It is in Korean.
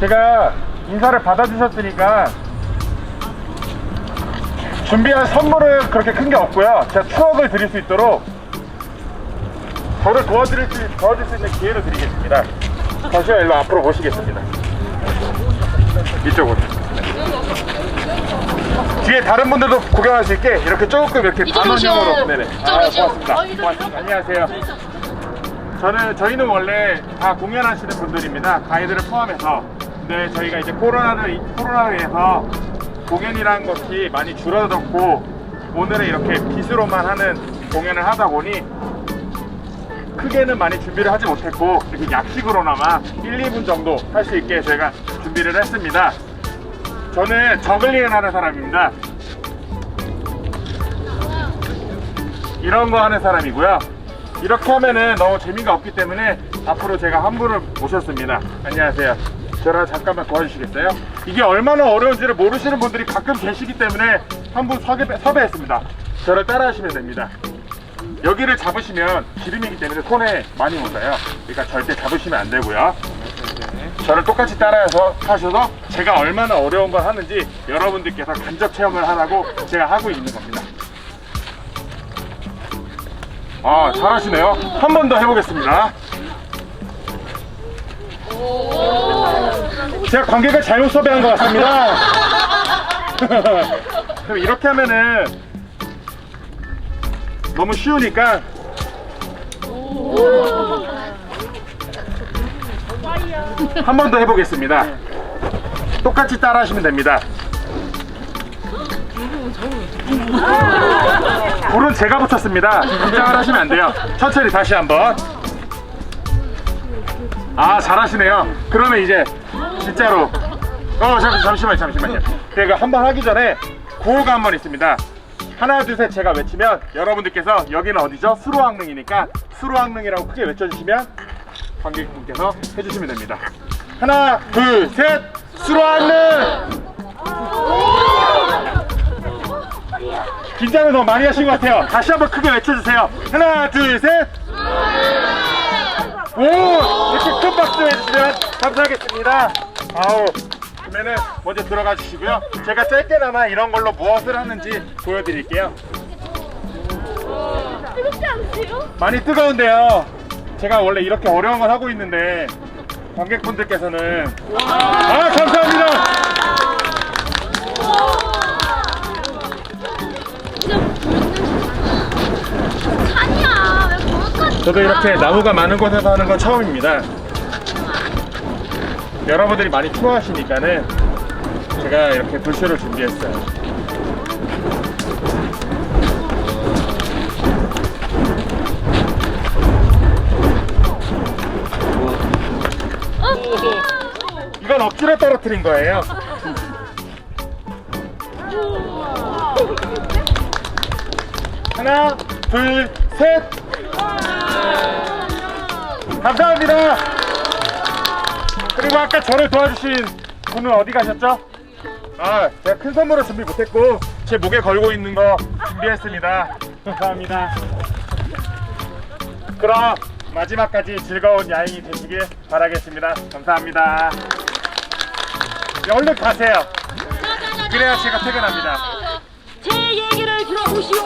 제가 인사를 받아주셨으니까 준비한 선물은 그렇게 큰 게 없고요. 제가 추억을 드릴 수 있도록 저를 도와드릴 수, 도와줄 수 있는 기회를 드리겠습니다. 잠시만 일로 앞으로 모시겠습니다. 이쪽으로. 뒤에 다른 분들도 구경할 수 있게 이렇게 조금 이렇게. 반원형으로 네네. 아. 고맙습니다. 어, 고맙습니다. 안녕하세요. 저는 저희는 원래 다 공연하시는 분들입니다. 가이드를 포함해서. 근데 저희가 이제 코로나를 코로나로 인해서 공연이라는 것이 많이 줄어들었고 오늘은 이렇게 빗으로만 하는 공연을 하다 보니 크게는 많이 준비를 하지 못했고 이렇게 약식으로나마 1, 2분 정도 할 수 있게 저희가 준비를 했습니다. 저는 저글링을 하는 사람입니다. 이런 거 하는 사람이고요. 이렇게 하면은 너무 재미가 없기 때문에 앞으로 제가 한 분을 모셨습니다. 안녕하세요. 저랑 잠깐만 도와주시겠어요? 이게 얼마나 어려운지를 모르시는 분들이 가끔 계시기 때문에 한분 섭외, 섭외했습니다. 저를 따라하시면 됩니다. 여기를 잡으시면 기름이기 때문에 손에 많이 묻어요. 그러니까 절대 잡으시면 안 되고요. 저를 똑같이 따라해서 하셔서 제가 얼마나 어려운 걸 하는지 여러분들께서 간접 체험을 하라고 제가 하고 있는 겁니다. 아, 잘하시네요. 한 번 더 해보겠습니다. 제가 관객을 잘못 섭외한 것 같습니다. 그럼 이렇게 하면은 너무 쉬우니까 한 번 더 해보겠습니다. 똑같이 따라 하시면 됩니다. 불은 제가 붙였습니다. 긴장을 하시면 안 돼요. 천천히 다시 한번. 아, 잘하시네요. 그러면 이제 진짜로. 어, 잠시, 잠시만요, 잠시만요. 제가 한 번 하기 전에 구호가 한 번 있습니다. 하나, 둘, 셋 제가 외치면 여러분들께서 여기는 어디죠? 수로왕릉이니까 수로왕릉이라고 크게 외쳐주시면 관객분께서 해주시면 됩니다. 하나, 둘, 셋, 수로왕릉! 긴장을 너무 많이 하신 것 같아요. 다시 한번 크게 외쳐주세요. 하나, 둘, 셋. 오! 이렇게 큰 박수 해주시면 감사하겠습니다. 아우. 그러면은 먼저 들어가 주시고요. 제가 짧게나마 이런 걸로 무엇을 하는지 보여드릴게요. 뜨겁지 않으세요? 많이 뜨거운데요. 제가 원래 이렇게 어려운 걸 하고 있는데 관객분들께서는 아 감사합니다. 아니야 왜 거기까지 저도 이렇게 나무가 많은 곳에서 하는 건 처음입니다. 여러분들이 많이 추워하시니까는 제가 이렇게 불쇼를 준비했어요. 이건 억지로 떨어뜨린 거예요. 하나, 둘, 셋. 감사합니다. 그리고 아까 저를 도와주신 분은 어디 가셨죠? 아, 제가 큰 선물을 준비 못했고 제 목에 걸고 있는 거 준비했습니다. 감사합니다. 그럼 마지막까지 즐거운 야행이 되시길 바라겠습니다. 감사합니다. 네, 얼른 가세요. 그래야 제가 퇴근합니다. 제 얘기를 들어보시오